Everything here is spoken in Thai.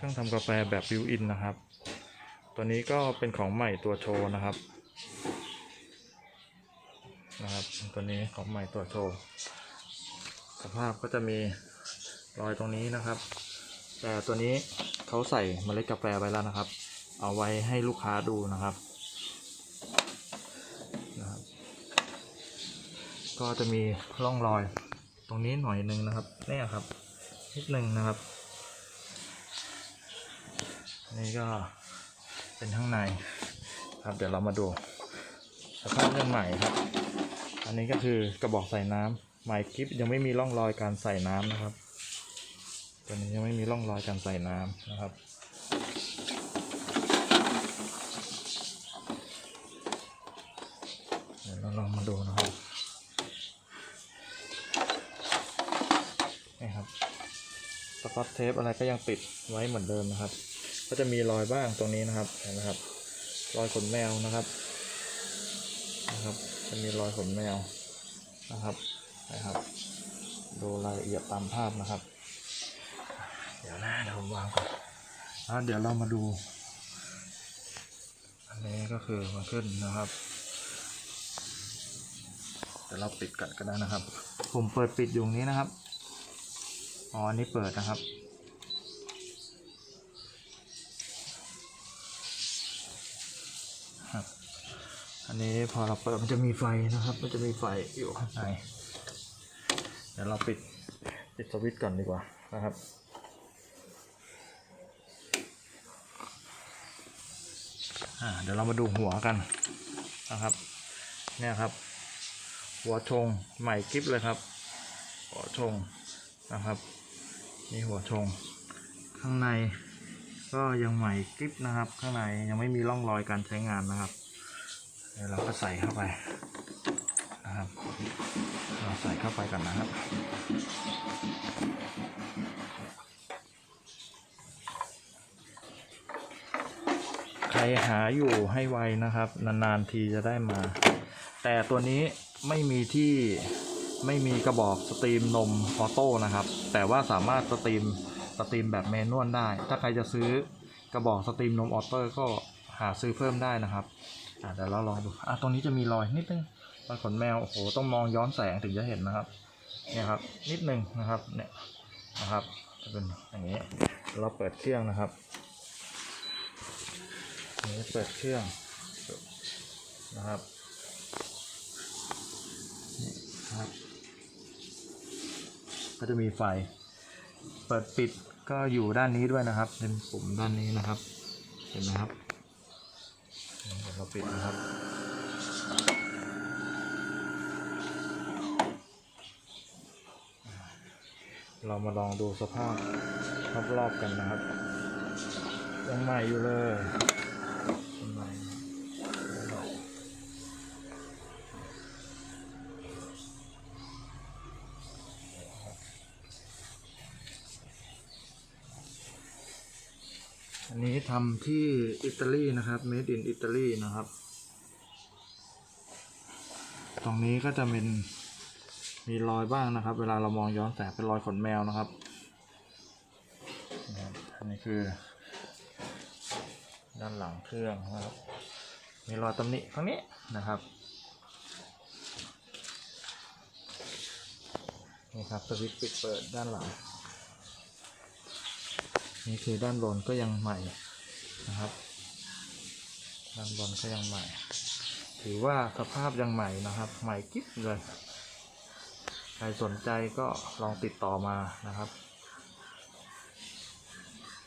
เครื่องทำกาแฟแบบบิวอินนะครับ ตัวนี้ก็เป็นของใหม่ตัวโชว์นะครับ นะครับ ตัวนี้ของใหม่ตัวโชว์สภาพก็จะมีรอยตรงนี้นะครับ แต่ตัวนี้เขาใส่เมล็ดกาแฟไว้แล้วนะครับ เอาไว้ให้ลูกค้าดูนะครับนะครับ ก็จะมีร่องรอยตรงนี้หน่อยหนึ่งนะครับเนี่ยครับนิดหนึ่งนะครับ นี่ก็เป็นข้างในครับ เดี๋ยวเรามาดูสภาพยังใหม่ครับ อันนี้ก็คือกระบอกใส่น้ำใหม่คลิปยังไม่มีร่องรอยการใส่น้ำนะครับ ตัวนี้ยังไม่มีร่องรอยการใส่น้ำนะครับเดี๋ยวเราลองมาดูนะครับนี่ครับสกอตเทปอะไรก็ยังปิดไว้เหมือนเดิมนะครับ ก็จะมีรอยบ้างตรงนี้นะครับเห็นไหมครับ รอยขนแมวนะครับนะครับ จะมีรอยขนแมวนะครับนะครับ ดูรายละเอียดตามภาพนะครับ เดี๋ยวนะเดี๋ยวผมวางก่อนอะเดี๋ยวเรามาดู อันนี้ก็คือมันขึ้นนะครับเดี๋ยวเราปิดกันก็ได้นะครับ ผมเปิดปิดอยู่นี้นะครับอ๋ออันนี้เปิดนะครับ ครับ อันนี้พอเราเปิดมันจะมีไฟนะครับ มันจะมีไฟอยู่ข้างในเดี๋ยวเราปิดปิดสวิตช์ก่อนดีกว่านะครับเดี๋ยวเรามาดูหัวกันนะครับ เนี่ยครับ หัวชงใหม่กริปเลยครับ หัวชงนะครับ นี่หัวชงข้างใน ก็ยังใหม่กริปนะครับ ข้างในยังไม่มีร่องรอยการใช้งานนะครับเดี๋ยวเราก็ใส่เข้าไปนะครับ เราใส่เข้าไปกันนะครับใครหาอยู่ให้ไวนะครับ นานๆทีจะได้มา แต่ตัวนี้ไม่มีที่ไม่มีกระบอกสตรีมนมออโต้นะครับ แต่ว่าสามารถสตรีม สตรีมแบบแมนนวลได้ ถ้าใครจะซื้อกระบอกสตรีมนมออโต้ก็หาซื้อเพิ่มได้นะครับอะเดี๋ยวเราลองดูอะตรงนี้จะมีรอยนิดนึงรอยขนแมวโอ้โหต้องมองย้อนแสงถึงจะเห็นนะครับเนี่ยครับนิดนึงนะครับเนี่ยนะครับจะเป็นอย่างนี้เราเปิดเครื่องนะครับนี้เปิดเครื่องนะครับนี่ครับ ก็จะมีไฟ เปิดปิดก็อยู่ด้านนี้ด้วยนะครับ เป็นปุ่มด้านนี้นะครับ เห็นไหมครับเดี๋ยวเราปิดนะครับ เรามาลองดูสภาพรอบๆกันนะครับยังใหม่อยู่เลยยังใหม่ อันนี้ทำที่อิตาลีนะครับ made in อิตาลีนะครับ ตรงนี้ก็จะเป็นมีรอยบ้างนะครับ เวลาเรามองย้อนแสงเป็นรอยขนแมวนะครับ อันนี้คือ ด้านหลังเครื่องนะครับ มีรอยตำหนิข้างนี้นะครับ นี่ครับสวิตช์ปิดเปิดด้านหลัง นี่คือด้านบนก็ยังใหม่นะครับ ด้านบนก็ยังใหม่ ถือว่าสภาพยังใหม่นะครับ ใหม่กิ๊บเลย ใครสนใจก็ลองติดต่อมานะครับ